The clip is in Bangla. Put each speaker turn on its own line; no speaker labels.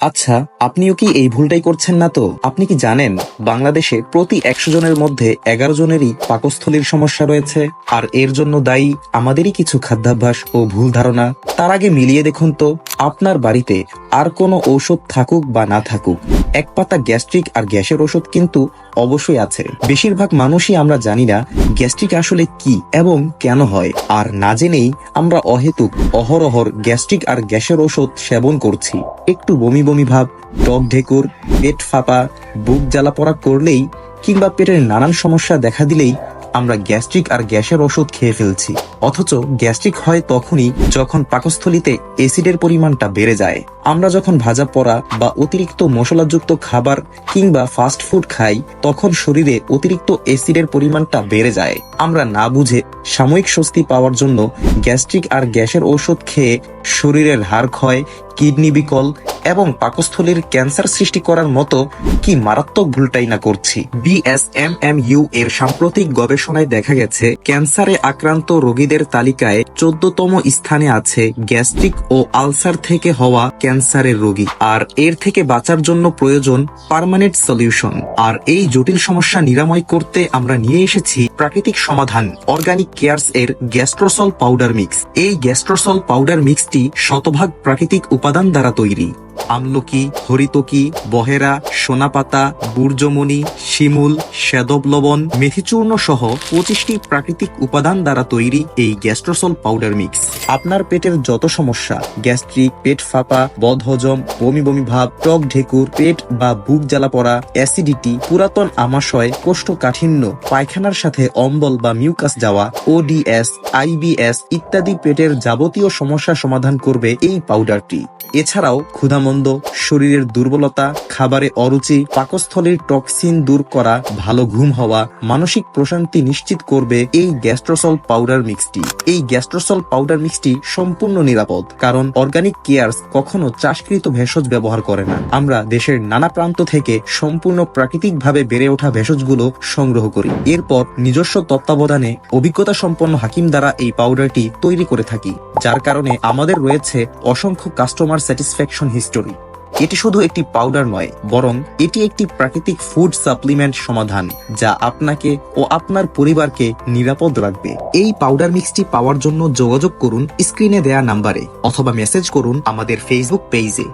আচ্ছা আপনিও কি এই ভুলটাই করছেন না তো? আপনি কি জানেন, বাংলাদেশে প্রতি একশো জনের মধ্যে এগারো জনেরই পাকস্থলীর সমস্যা রয়েছে? আর এর জন্য দায়ী আমাদেরই কিছু খাদ্যাভ্যাস ও ভুল ধারণা। তার আগে মিলিয়ে দেখুন তো। আপনার বাড়িতে আর কোনো ঔষধ থাকুক বা না থাকুক, এক পাতা গ্যাস্ট্রিক আর গ্যাসের ওষুধ কিন্তু অবশ্যই আছে। বেশিরভাগ মানুষই আমরা জানি না গ্যাস্ট্রিক আসলে কি এবং কেন হয়, আর না জেনেই আমরা অহেতুক, অহরহর গ্যাস্ট্রিক আর গ্যাসের ওষুধ সেবন করছি। একটু বমি বমি ভাব, টক ঢেকুর, পেট ফাঁপা, বুক জ্বালা পড়া করলেই কিংবা পেটের নানান সমস্যা দেখা দিলেই আমরা গ্যাস্ট্রিক আর গ্যাসের ওষুধ খেয়ে ফেলছি। অথচ গ্যাস্ট্রিক হয় তখনই যখন পাকস্থলীতে অ্যাসিডের পরিমাণটা বেড়ে যায়। আমরা যখন ভাজা পড়া বা অতিরিক্ত মশলাযুক্ত খাবার কিংবা ফাস্ট ফুড খাই, তখন শরীরে অতিরিক্ত অ্যাসিডের পরিমাণটা বেড়ে যায়। আমরা না বুঝে সাময়িক স্বস্তি পাওয়ার জন্য গ্যাস্ট্রিক আর গ্যাসের ওষুধ খেয়ে শরীরের হাড় ক্ষয়, কিডনি বিকল এবং পাকস্থলীর ক্যান্সার সৃষ্টি করার মতো কি মারাত্মক ভুলটাই না করছি। বিএসএমএমইউ এর সাম্প্রতিক গবেষণায় দেখা গেছে, ক্যান্সারে আক্রান্ত রোগীদের তালিকায় চোদ্দতম স্থানে আছে গ্যাস্ট্রিক ও আলসার থেকে হওয়া ক্যান্সারের রোগী। আর এর থেকে বাঁচার জন্য প্রয়োজন পার্মানেন্ট সলিউশন। আর এই জটিল সমস্যা নিরাময় করতে আমরা নিয়ে এসেছি প্রাকৃতিক সমাধান, অর্গানিক কেয়ারস এর গ্যাস্ট্রোসল পাউডার মিক্স। এই গ্যাস্ট্রোসল পাউডার মিক্সটি শতভাগ প্রাকৃতিক উপাদান দ্বারা তৈরি। আমলকি হরিতকি বহেরা সোনাপাতা বুর্জমণি শিমুল সেদব লবণ মেথিচূর্ণ সহ পঁচিশটি প্রাকৃতিক উপাদান দ্বারা তৈরি এই গ্যাস্ট্রোসল পাউডার মিক্স। আপনার পেটের যত সমস্যা, গ্যাস্ট্রিক, পেট ফাঁপা, বদহজম, বমি বমি ভাব, টক ঢেকুর, পেট বা বুক জ্বালা পড়া, অ্যাসিডিটি, পুরাতন আমাশয়, কোষ্ঠকাঠিন্য, পায়খানার সাথে অম্বল বা মিউকাস যাওয়া, ওডিএস, আইবিএস ইত্যাদি পেটের যাবতীয় সমস্যা সমাধান করবে এই পাউডারটি। এছাড়াও ক্ষুধামন্দ, শরীরের দুর্বলতা, খাবারে অরুচি পাকস্থলীর টক্সিন দূর করা, ভালো ঘুম হওয়া, মানসিক প্রশান্তি নিশ্চিত করবে এই গ্যাস্ট্রোসল পাউডার মিক্সটি। এই গ্যাস্ট্রোসল পাউডার মিক্সটি সম্পূর্ণ নিরাপদ, কারণ অর্গানিক কেয়ার্স কখনো চাষকৃত ভেষজ ব্যবহার করে না। আমরা দেশের নানা প্রান্ত থেকে সম্পূর্ণ প্রাকৃতিকভাবে বেড়ে ওঠা ভেষজগুলো সংগ্রহ করি। এরপর নিজস্ব তত্ত্বাবধানে অভিজ্ঞতা সম্পন্ন হাকিম দ্বারা এই পাউডারটি তৈরি করে থাকি, যার কারণে আমাদের রয়েছে অসংখ্য কাস্টমার স্যাটিসফ্যাকশন হিস্টোরি। এটি শুধু একটি পাউডার নয়, বরং এটি একটি প্রাকৃতিক ফুড সাপ্লিমেন্ট সমাধান যা আপনাকে ও আপনার পরিবারকে নিরাপদ রাখবে। এই পাউডার মিক্সটি পাওয়ার জন্য যোগাযোগ করুন স্ক্রিনে দেয়া নাম্বারে অথবা মেসেজ করুন আমাদের ফেসবুক পেজে